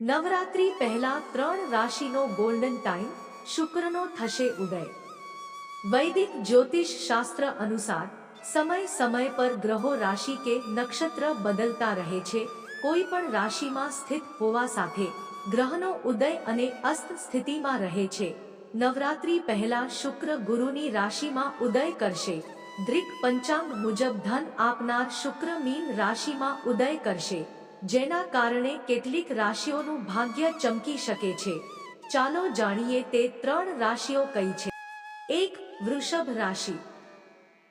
નવરાત્રી પહેલા ત્રણ રાશિનો golden time શુક્રનો થશે ઉદય. વૈદિક જ્યોતિષ શાસ્ત્ર અનુસાર સમય સમય પર ગ્રહો રાશિ કે નક્ષત્ર બદલતા રહે છે. કોઈ પણ રાશિમાં સ્થિત હોવા સાથે ગ્રહનો ઉદય અને અસ્ત સ્થિતિમાં રહે છે. નવરાત્રી પહેલા શુક્ર ગુરુની રાશિમાં ઉદય કરશે. દ્રિક પંચાંગ મુજબ ધન આપનાર શુક્ર મીન રાશિમાં ઉદય કરશે. જેના કારણે કેટલીક રાશિઓનું ભાગ્ય ચમકી શકે છે. ચાલો જાણીએ તે ત્રણ રાશિઓ કઈ છે. એક, વૃષભ રાશિ.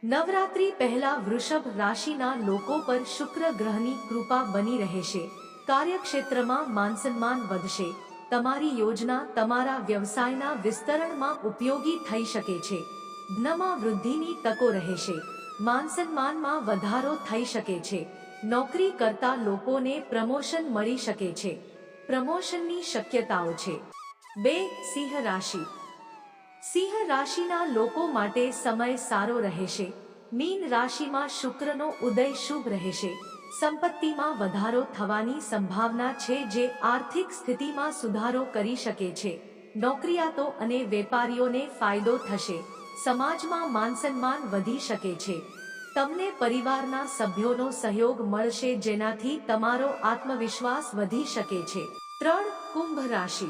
નવરાત્રી પહેલા વૃષભ રાશિના લોકો પર શુક્ર ગ્રહની કૃપા બની રહેશે. કાર્યક્ષેત્રમાં માનસન્માન વધશે. તમારી યોજના તમારા વ્યવસાયના વિસ્તરણમાં ઉપયોગી થઈ શકે છે. જ્ઞમાં વૃદ્ધિની તકો રહેશે. માનસન્માનમાં વધારો થઈ શકે છે. નોકરી કરતા લોકોને પ્રમોશન મળી શકે છે. પ્રમોશનની શક્યતાઓ છે. બે, સિંહ રાશિ. સિંહ રાશિના લોકો માટે સમય સારો રહેશે. મીન રાશિમાં શુક્રનો ઉદય શુભ રહેશે. સંપત્તિમાં વધારો થવાની સંભાવના છે જે આર્થિક સ્થિતિમાં સુધારો કરી શકે છે. નોકરિયાતો અને વેપારીઓને ફાયદો થશે. સમાજમાં માનસન્માન વધી શકે છે. તમને પરિવારના સભ્યોનો સહયોગ મળશે જેનાથી તમારો આત્મવિશ્વાસ વધી શકે છે. ત્રણ, કુંભ રાશિ.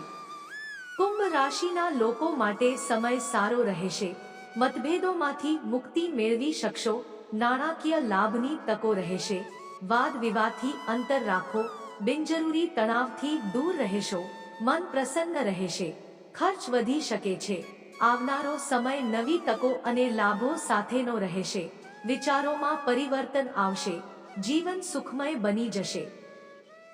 કુંભ રાશિના લોકો માટે સમય સારો રહેશે. મતભેદોમાંથી મુક્તિ મેળવી શકશો. નાણાકીય લાભની તકો રહેશે. વાદ વિવાદથી અંતર રાખો. બિનજરૂરી તણાવથી દૂર રહેશો. મન પ્રસન્ન રહેશે. ખર્ચ વધી શકે છે. આવનારો સમય નવી તકો અને લાભો સાથેનો રહેશે. વિચારોમાં પરિવર્તન આવશે, જીવન સુખમય બની જશે.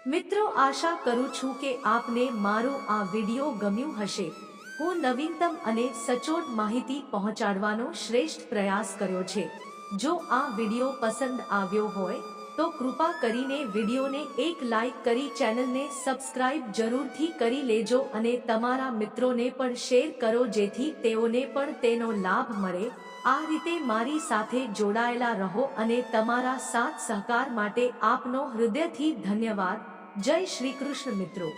મિત્રો, આશા કરું છું કે આપને મારો આ વિડિયો ગમ્યું હશે. હું નવીનતમ અને સચોટ માહિતી પહોંચાડવાનો શ્રેષ્ઠ પ્રયાસ કર્યો છે. જો આ વિડિયો પસંદ આવ્યો હોય, તો કૃપા કરીને વિડિયોને એક લાઈક કરી ચેનલને સબસ્ક્રાઇબ જરૂરથી કરી લેજો અને તમારા મિત્રોને પણ શેર કરો જેથી તેઓને પણ તેનો લાભ મળે. આ રીતે મારી સાથે જોડાયેલા રહો અને તમારા સાથ સહકાર માટે આપનો હૃદયથી ધન્યવાદ. જય શ્રી કૃષ્ણ મિત્રો.